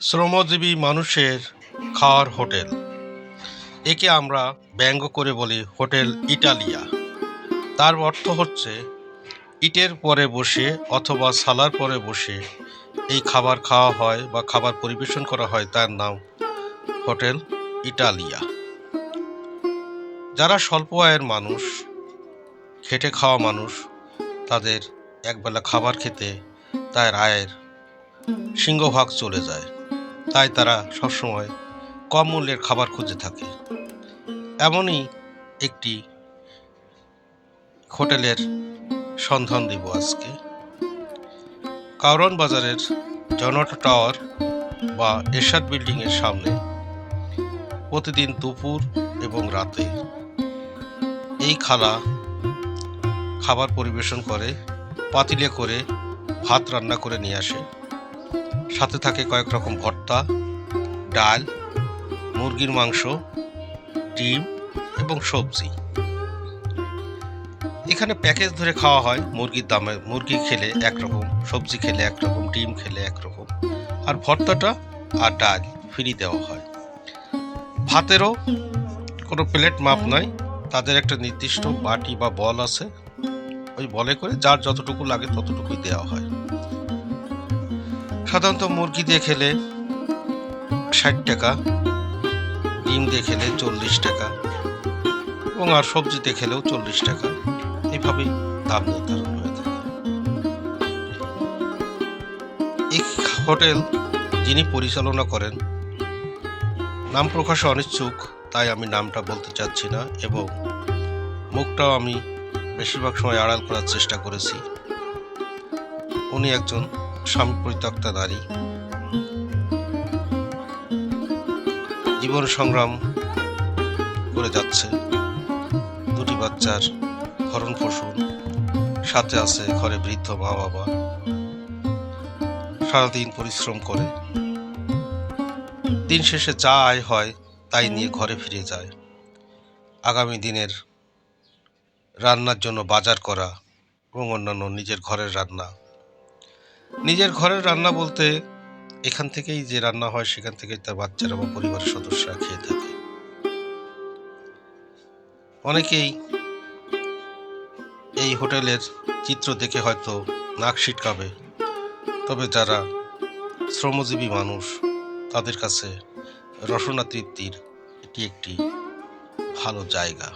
শ্রমজীবী মানুষের খাওয়ার হোটেল। একে আমরা ব্যঙ্গ করে বলি হোটেল ইটালিয়া। তার অর্থ হচ্ছে, ইটের পরে বসে অথবা সালার পরে বসে এই খাবার খাওয়া হয় বা খাবার পরিবেশন করা হয় তার নাম হোটেল ইটালিয়া। যারা স্বল্প আয়ের মানুষ, খেটে খাওয়া মানুষ, তাদের একবেলা খাবার খেতে তার আয়ের সিংহভাগ চলে যায়। তাই তারা সবসময় কম মূল্যের খাবার খুঁজে থাকে। এমনই একটি হোটেলের সন্ধান দেব আজকে। কারণ বাজারের জনট টাওয়ার বা এরশাদ বিল্ডিংয়ের সামনে প্রতিদিন দুপুর এবং রাতে এই খালা খাবার পরিবেশন করে, পাতিলে করে, ভাত রান্না করে নিয়ে আসে। সাথে থাকে কয়েক রকম ভর্তা, ডাল, মুরগির মাংস, ডিম এবং সবজি। এখানে প্যাকেজ ধরে খাওয়া হয় মুরগির দামে, মুরগি খেলে একরকম সবজি খেলে একরকম ডিম খেলে একরকম আর ভর্তাটা আর ডাল ফ্রি দেওয়া হয়। ভাতেরও কোনো প্লেট মাপ নাই, তাদের একটা নির্দিষ্ট বাটি বা বল আছে। ওই বলে করে যার যতটুকু লাগে ততটুকুই দেওয়া হয়। সাধারণত মুরগি দিয়ে খেলে ষাট টাকা, ডিম দিয়ে খেলে চল্লিশ টাকা, এবং আর সবজি দিয়ে খেলেও চল্লিশ টাকা। এইভাবেই দাম নির্ধারণ হয়ে থাকে। এই হোটেল যিনি পরিচালনা করেন, নাম প্রকাশে অনিচ্ছুক, তাই আমি নামটা বলতে চাচ্ছি না, এবং মুখটাও আমি বেশিরভাগ সময় আড়াল করার চেষ্টা করেছি। উনি একজন স্বামী নারী জীবন সংগ্রাম করে যাচ্ছে। দুটি বাচ্চার ভরণ পোষণ। সাথে আছে ঘরে বৃদ্ধ মা বাবা সারাদিন পরিশ্রম করে। দিন শেষে যা আয় হয় তাই নিয়ে ঘরে ফিরে যায়। আগামী দিনের রান্নার জন্য বাজার করা এবং অন্যান্য নিজের ঘরের রান্না। নিজের ঘরের রান্না বলতে এখান থেকেই যে রান্না হয় সেখান থেকেই তার বাচ্চারা বা পরিবারের সদস্যরা খেয়ে থাকে। অনেকেই এই হোটেলের চিত্র দেখে হয়তো নাক সিটকাবে, তবে যারা শ্রমজীবী মানুষ, তাদের কাছে রসনা তৃপ্তির এটি একটি ভালো জায়গা।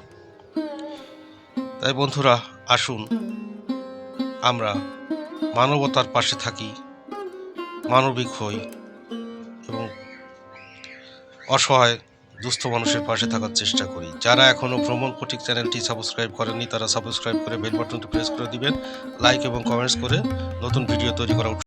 তাই বন্ধুরা, আসুন আমরা মানবতার পাশে থাকি, মানবিক হই এবং অসহায়, দুস্থ মানুষের পাশে থাকার চেষ্টা করি। যারা এখনও ভ্রমণ ফটিক চ্যানেলটি সাবস্ক্রাইব করেনি তারা সাবস্ক্রাইব করে বেল বাটনটি প্রেস করে দিবেন লাইক এবং কমেন্টস করে নতুন ভিডিও তৈরি করা